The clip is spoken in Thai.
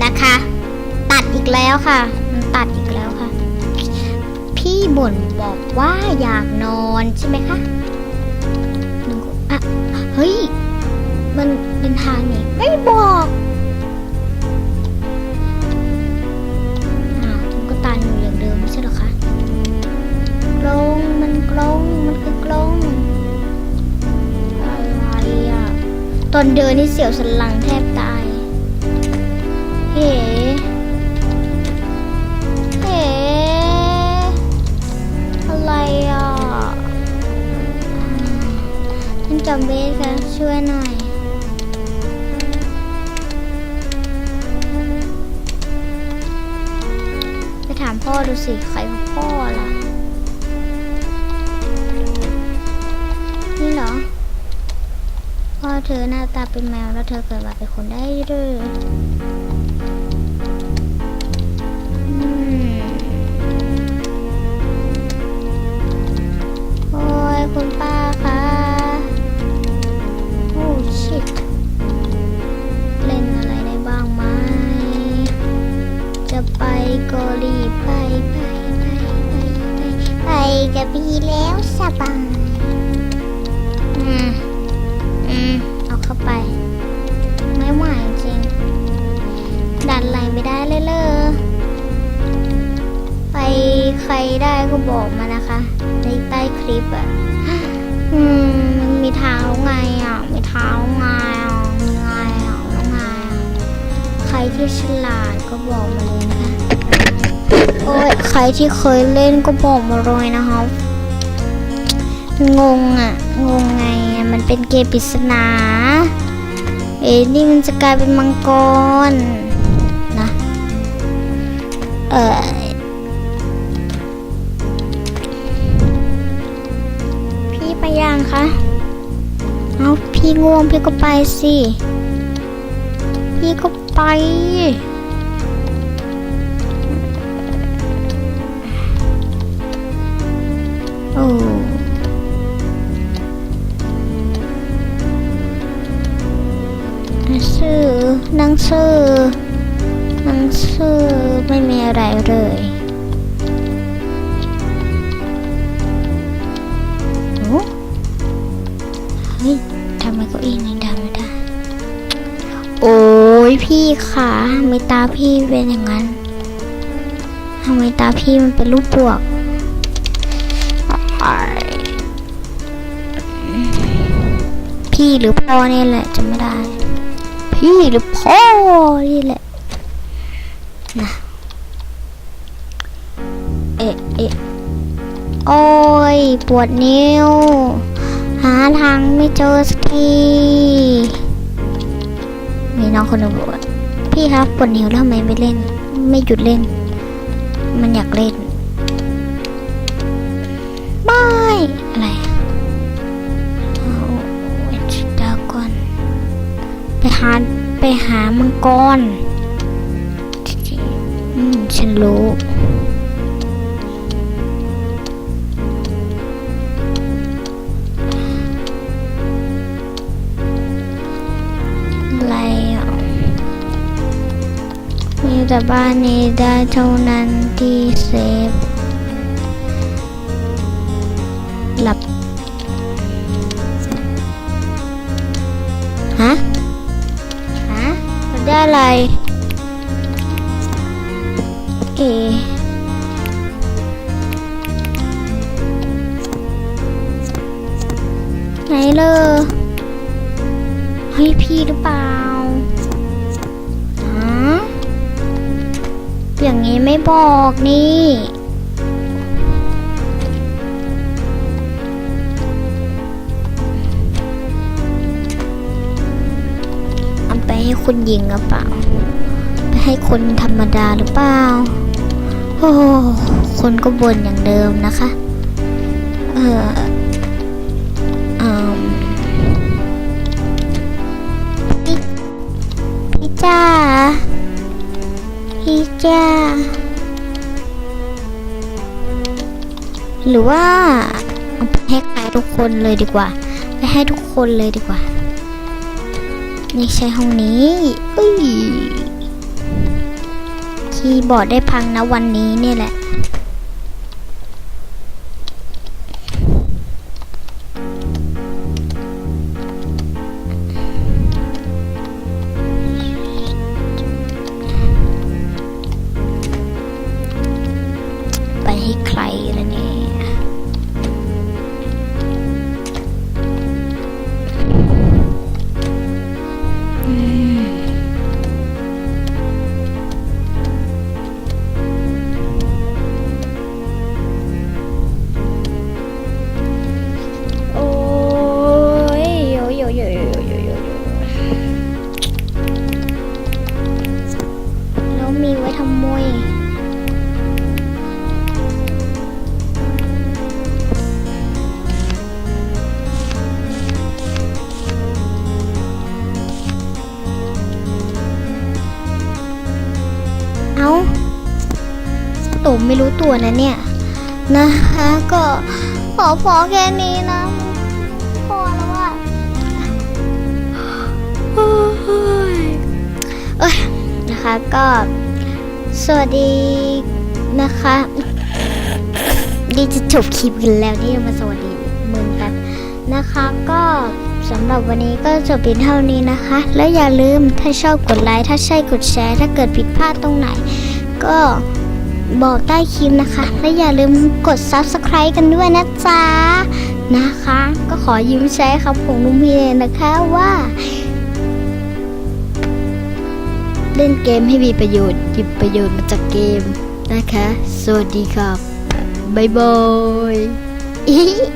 นะคะ ตัดอีกแล้วค่ะ มันตัดอีกแล้วค่ะ พี่บ่นบอกว่าอยากนอนใช่ไหมคะหนึ่งคนอะเฮ้ย มันเป็นทางนี่ไม่บอกอ้าวมันก็ตันอยู่อย่างเดิมใช่เหรอคะกลงมันกลงมันคือกลงอะไรอะตอนเดินนี่เสียวสันหลังแทบตาย เฮเฮอะไรอะท่านจอมเบสคะช่วยหน่อยไปถามพ่อดูสิใครของพ่อล่ะ นี่เหรอพ่อเธอหน้าตาเป็นแมวแล้วเธอเกิดมาเป็นคนได้ด้วย กับพี่แล้วสบายอืมอืมเอาเข้าไป ไม่ไหวจริง ดันไหลไม่ได้เลยเลยไปใครได้ก็บอกมานะคะ ในใต้คลิปอะอืมมันมีทางแล้วไงอะ มีทางแล้วไงอะมีไงอะแล้วไงอะ ใครที่ฉลาดก็บอกมาเลยนะคะ โอ้ยใครที่เคยเล่นก็บอกมาเลยนะครับงงอะ งงไงมันเป็นเกมปริศนา เอ้นี่มันจะกลายเป็นมังกรนะเออพี่ไปยังคะเอาพี่ง่วงพี่ก็ไปสิ พี่ก็ไป โอ้หนังสือหนังสือหนังสือไม่มีอะไรเลยโอ้เฮ้ยทำไมเก็อีนี่ดำไม่ได้ โอ้ยพี่ขาทำไมตาพี่เป็นอย่างนั้นทำไมตาพี่มันเป็นรูปบวก พี่หรือพ่อนี่แหละจะไม่ได้ พี่หรือพ่อนี่แหละนะเอะเอะโอ้ย ปวดนิ้ว หาทางไม่เจอสักที มีน้องคนหนึงบอกว่าพี่ครับปวดนิ้วแล้วทำไมไม่เล่น ไม่หยุดเล่น มันอยากเล่น ไปหาไปหามังกรฉันรู้อะไรอะมีแต่บ้านนี้ได้เท่านั้นที่เซฟ หลับ ฮะ ได้อะไร เอไหนเลยเฮ้ยพี่หรือเปล่าฮะอย่างนี้ไม่บอกนี่ คนหญิงหรือเปล่าไปให้คนธรรมดาหรือเปล่า โอ้คนก็บ่นอย่างเดิมนะคะ เอออืมพี่จ้า พี่จ้า หรือว่าให้ใครทุกคนเลยดีกว่า ไปให้ทุกคนเลยดีกว่า ไม่ใช่ห้องนี้อุ้ยคีย์บอร์ดได้พังนะวันนี้เนี่ยแหละ เอาตุ่มไม่รู้ตัวนะเนี่ย นะคะก็ขอพอแค่นี้นะ พอแล้วว่าโอ้ยเอ้ยนะคะก็สวัสดีนะคะดีจะจบคลิปกันแล้วนี่มาสวัสดีมึงกันนะคะก็ สำหรับวันนี้ก็จบเพียงเท่านี้นะคะ แล้วอย่าลืมถ้าชอบกดไลค์ถ้าใช่กดแชร์ ถ้าเกิดผิดพลาดตรงไหน ก็บอกใต้คลิปนะคะ และอย่าลืมกด subscribe กันด้วยนะจ๊ะนะคะ ก็ขอยืมใช้คำของลุงพีเลยนะคะว่า เล่นเกมให้มีประโยชน์หยิบประโยชน์มาจากเกมนะคะ สวัสดีครับบ๊ายบาย